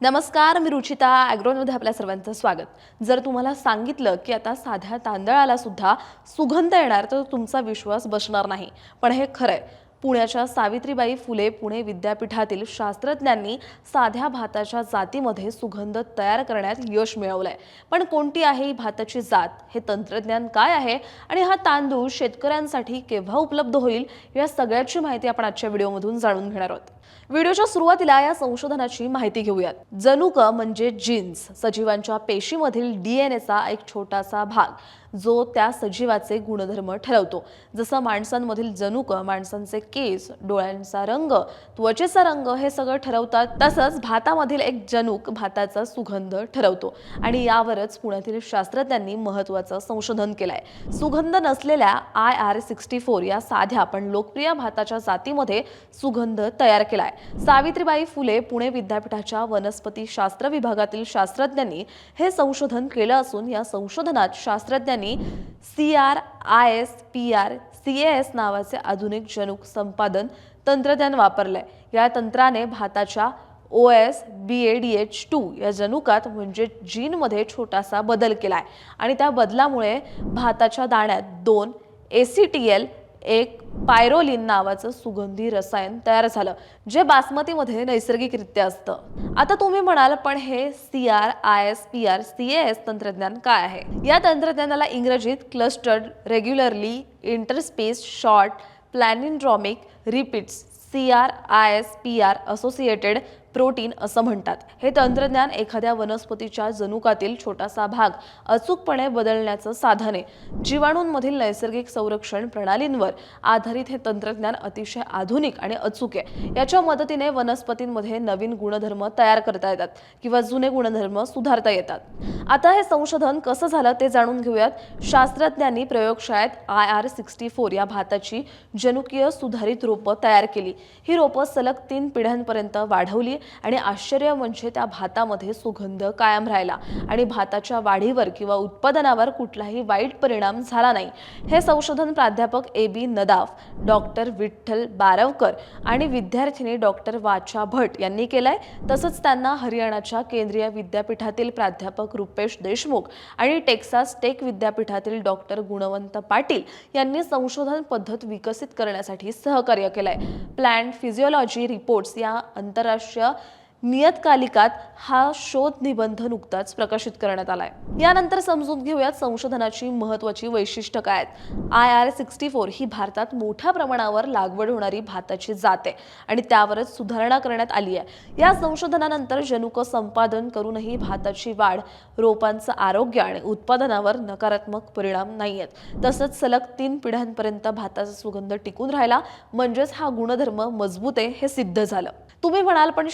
नमस्कार मी रुचिता ॲग्रोनमध्ये आपल्या सर्वांचं स्वागत. जर तुम्हाला सांगितलं की आता साध्या तांदळाला सुद्धा सुगंध येणार तर तुमचा विश्वास बसणार नाही. पण हे खरंय. पुण्याच्या सावित्रीबाई फुले पुणे विद्यापीठातील शास्त्रज्ञांनी साध्या भाताच्या जातीमध्ये सुगंध तयार करण्यात यश मिळवलंय. पण कोणती आहे ही भाताची जात? हे तंत्रज्ञान काय आहे? आणि हा तांदूळ शेतकऱ्यांसाठी केव्हा उपलब्ध होईल? या सगळ्याची माहिती आपण आजच्या व्हिडिओमधून जाणून घेणार आहोत. व्हिडिओच्या सुरुवातीला या संशोधनाची माहिती घेऊयात. जनुक म्हणजे जीन्स सजीवांच्या पेशीमधील डीएनएचा एक छोटासा भाग जो त्या सजीवाचे गुणधर्म ठरवतो. जसं माणसांमधील जनुक माणसांचे केस डोळ्यांचा रंग त्वचेचा रंग हे सगळं ठरवतात. तसंच भातामधील एक जनुक भाताचा सुगंध ठरवतो. आणि यावरच पुण्यातील शास्त्रज्ञांनी महत्वाचं संशोधन केलंय. सुगंध नसलेल्या आय आर सिक्स्टी फोर या साध्या पण लोकप्रिय भाताच्या जातीमध्ये सुगंध तयार केलाय. सावित्रीबाई फुले पुणे विद्यापीठाच्या वनस्पती शास्त्र विभागातील शास्त्रज्ञांनी हे संशोधन केलं असून या संशोधनात शास्त्रज्ञांनी C R I S P R C S नावाचे आधुनिक जनुक संपादन तंत्रज्ञान वापरलंय. या तंत्राने भाताच्या O S B A D H two या जनुकात म्हणजे जीनमध्ये छोटासा बदल केला आहे आणि त्या बदलामुळे भाताच्या दाण्यात दोन ए सी टी एल एक पायरोलिन नावाचं सुगंधी रसायन तयार झालं जे बासमतीमध्ये नैसर्गिकरित्या असतं. आता तुम्ही म्हणाल पण हे C R I S P R C S तंत्रज्ञान काय आहे? या तंत्रज्ञानाला इंग्रजीत clustered regularly interspaced short palindromic repeats C R I S P R associated protein असं म्हणतात. हे तंत्रज्ञान एखाद्या वनस्पतीच्या जनुकातील छोटासा भाग अचूकपणे बदलण्याचं साधन आहे. जीवाणूंमधील नैसर्गिक संरक्षण प्रणालींवर आधारित हे तंत्रज्ञान अतिशय आधुनिक आणि अचूक आहे. याच्या मदतीने वनस्पतींमध्ये नवीन गुणधर्म तयार करता येतात किंवा जुने गुणधर्म सुधारता येतात. आता हे संशोधन कसं झालं ते जाणून घेऊयात. शास्त्रज्ञांनी प्रयोगशाळेत आय आर सिक्स्टी फोर या भाताची जनुकीय सुधारित रोपं तयार केली. ही रोपं सलग तीन पिढ्यांपर्यंत वाढवली आणि आश्चर्य म्हणजे त्या भातामध्ये सुगंध कायम राहिला. आणि भाताच्या वाढीवर किंवा उत्पादनावर कुठलाही वाईट परिणाम झाला नाही. हे संशोधन प्राध्यापक A B Nadaf doctor Vitthal Barvakar आणि विद्यार्थिनी डॉक्टर वाचा भट यांनी केलंय. तसंच त्यांना हरियाणाच्या केंद्रीय विद्यापीठातील प्राध्यापक रुपेश देशमुख आणि टेक्सास टेक विद्यापीठातील डॉक्टर गुणवंत पाटील यांनी संशोधन पद्धत विकसित करण्यासाठी सहकार्य केलंय. प्लॅन्ट फिजिओलॉजी रिपोर्ट्स या आंतरराष्ट्रीय 그래서 नियतकालिकात हा शोध निबंध नुकताच प्रकाशित करण्यात आलाय. यानंतर समजून घेऊयात संशोधनाची महत्वाची वैशिष्ट्य काय आहेत. आय आर सिक्स्टी फोर ही भारतात मोठ्या प्रमाणावर लागवड होणारी भाताची जात आहे आणि त्यावरच सुधारणा करण्यात आली आहे. या संशोधनानंतर जनुक संपादन करूनही भाताची वाढ रोपांचं आरोग्य आणि उत्पादनावर नकारात्मक परिणाम नाही आहेत. तसंच सलग तीन पिढ्यांपर्यंत भाताचा सुगंध टिकून राहिला म्हणजेच हा गुणधर्म मजबूत आहे हे सिद्ध झालं. तुम्ही म्हणाल पण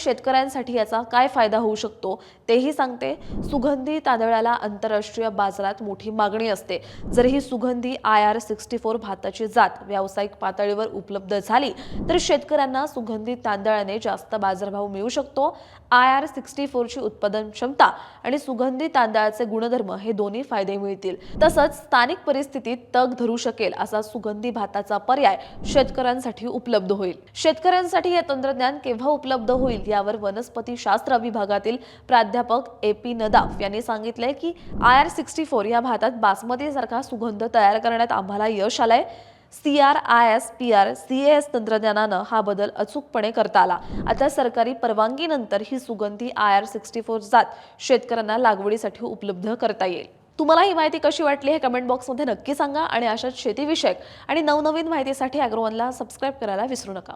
शेतकऱ्यांसाठी याचा काय फायदा होऊ शकतो तेही सांगते. सुगंधी तांदळाला आंतरराष्ट्रीय बाजारात मोठी मागणी असते. जर ही सुगंधी आय आर सिक्स्टी फोर भाताची जात व्यावसायिक पातळीवर उपलब्ध झाली तर शेतकऱ्यांना सुगंधी तांदळाने जास्त बाजारभाव मिळू शकतो. आय आर सिक्स्टी फोरची उत्पादन क्षमता आणि सुगंधी तांदळाचे गुणधर्म हे दोन्ही फायदे मिळतील. तसंच स्थानिक परिस्थितीत तग धरू शकेल असा सुगंधी भाताचा पर्याय शेतकऱ्यांसाठी उपलब्ध होईल. शेतकऱ्यांसाठी हे तंत्रज्ञान केव्हा उपलब्ध होईल यावर वन वनस्पती शास्त्र विभागातील प्राध्यापक ए पी नदाफ यांनी सांगितलंय की आय आर सिक्स्टी फोर या भातात बासमती सारखा सुगंध तयार करण्यात आम्हाला यश आलंय. C R I S P R C S तंत्रज्ञानानं हा बदल अचूकपणे करता आला. आता सरकारी परवानगीनंतर ही सुगंधी आय आर सिक्स्टी फोर जात शेतकऱ्यांना लागवडीसाठी उपलब्ध करता येईल. तुम्हाला ही माहिती कशी वाटली हे कमेंट बॉक्समध्ये नक्की सांगा आणि अशाच शेतीविषयक आणि नवनवीन माहितीसाठी अॅग्रोवनला सबस्क्राईब करायला विसरू नका.